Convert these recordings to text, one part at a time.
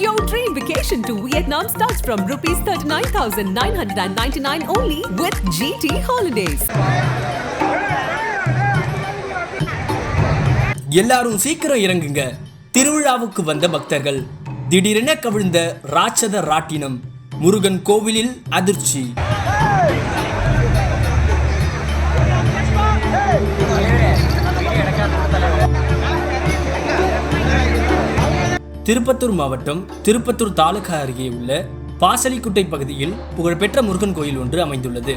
Your dream vacation to Vietnam starts from rupees 39,999 only with GT Holidays. எல்லாரும் சீக்கிரம் இறங்குங்க. திருவிழாவுக்கு வந்த பக்தர்கள். திடீரென கவிழ்ந்த ராட்சத ராட்டினம். முருகன் கோவிலில் அதிர்ச்சி. திருப்பத்தூர் மாவட்டம் திருப்பத்தூர் தாலுகா அருகே உள்ள பாசலிக்குட்டை பகுதியில் புகழ்பெற்ற முருகன் கோயில் ஒன்று அமைந்துள்ளது.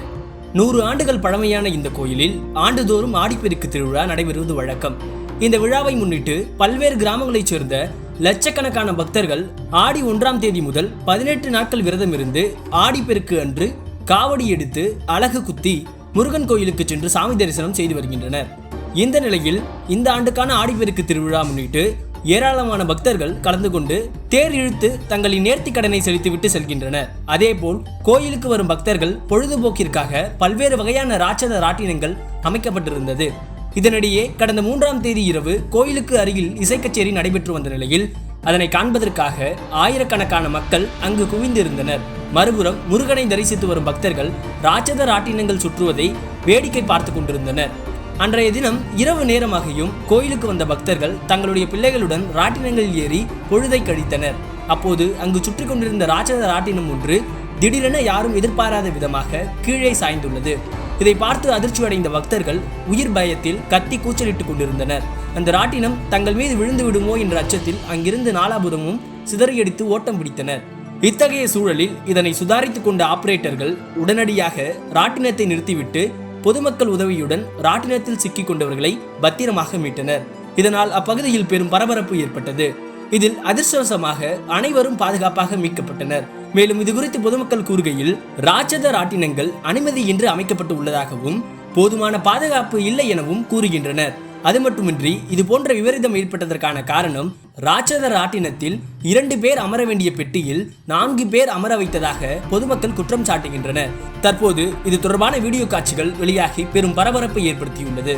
நூறு ஆண்டுகள் பழமையான இந்த கோயிலில் ஆண்டுதோறும் ஆடிப்பெருக்கு திருவிழா நடைபெறுவது வழக்கம். இந்த விழாவை முன்னிட்டு பல்வேறு கிராமங்களைச் சேர்ந்த லட்சக்கணக்கான பக்தர்கள் ஆடி ஒன்றாம் தேதி முதல் பதினெட்டு நாட்கள் விரதம் இருந்து ஆடிப்பெருக்கு அன்று காவடி எடுத்து அலகு குத்தி முருகன் கோயிலுக்கு சென்று சாமி தரிசனம் செய்து வருகின்றனர். இந்த நிலையில் இந்த ஆண்டுக்கான ஆடிப்பெருக்கு திருவிழா முன்னிட்டு ஏராளமான பக்தர்கள் கலந்து கொண்டு தேர் இழுத்து தங்களின் நேர்த்தி கடனை செலுத்திவிட்டு செல்கின்றனர். அதேபோல் கோயிலுக்கு வரும் பக்தர்கள் பொழுதுபோக்கிற்காக பல்வேறு வகையான ராட்சத ராட்டினங்கள் அமைக்கப்பட்டிருந்தது. இதனிடையே கடந்த மூன்றாம் தேதி இரவு கோயிலுக்கு அருகில் இசைக்கச்சேரி நடைபெற்று வந்த நிலையில் அதனை காண்பதற்காக ஆயிரக்கணக்கான மக்கள் அங்கு குவிந்திருந்தனர். மறுபுறம் முருகனை தரிசித்து வரும் பக்தர்கள் ராட்சத ராட்டினங்கள் சுற்றுவதை வேடிக்கை பார்த்து கொண்டிருந்தனர். அன்றைய தினம் இரவு நேரமாகியும் கோயிலுக்கு வந்த பக்தர்கள் தங்களுடைய பிள்ளைகளுடன் ராட்டினங்களில் ஏறி பொழுதை கழித்தனர். அப்போது அங்கு சுற்றி கொண்டிருந்த ராட்சத ராட்டினம் ஒன்று திடீரென யாரும் எதிர்பாராத விதமாக கீழே சாய்ந்துள்ளது. இதை பார்த்து அதிர்ச்சி அடைந்த பக்தர்கள் உயிர் பயத்தில் கத்தி கூச்சலிட்டுக் கொண்டிருந்தனர். அந்த ராட்டினம் தங்கள் மீது விழுந்து விடுமோ என்ற அச்சத்தில் அங்கிருந்து நாலாபுரமும் சிதறியடித்து ஓட்டம் பிடித்தனர். இத்தகைய சூழலில் இதனை சுதாரித்துக் கொண்ட ஆபரேட்டர்கள் உடனடியாக ராட்டினத்தை நிறுத்திவிட்டு பொதுமக்கள் உதவியுடன் ராட்டினத்தில் சிக்கிக் கொண்டவர்களை பத்திரமாக மீட்டனர். இதனால் அப்பகுதியில் பெரும் பரபரப்பு ஏற்பட்டது. இதில் அதிர்ஷ்டவசமாக அனைவரும் பாதுகாப்பாக மீட்கப்பட்டனர். மேலும் இது குறித்து பொதுமக்கள் கூறுகையில் ராட்சத ராட்டினங்கள் அனுமதியின்றி அமைக்கப்பட்டு உள்ளதாகவும் போதுமான பாதுகாப்பு இல்லை எனவும் கூறுகின்றனர். அது மட்டுமின்றி இது போன்ற விபரீதம் ஏற்பட்டதற்கான காரணம் ராட்சத ராட்டினத்தில் இரண்டு பேர் அமர வேண்டிய பெட்டியில் நான்கு பேர் அமர வைத்ததாக பொதுமக்கள் குற்றம் சாட்டுகின்றனர். தற்போது இது தொடர்பான வீடியோ காட்சிகள் வெளியாகி பெரும் பரபரப்பை ஏற்படுத்தியுள்ளது.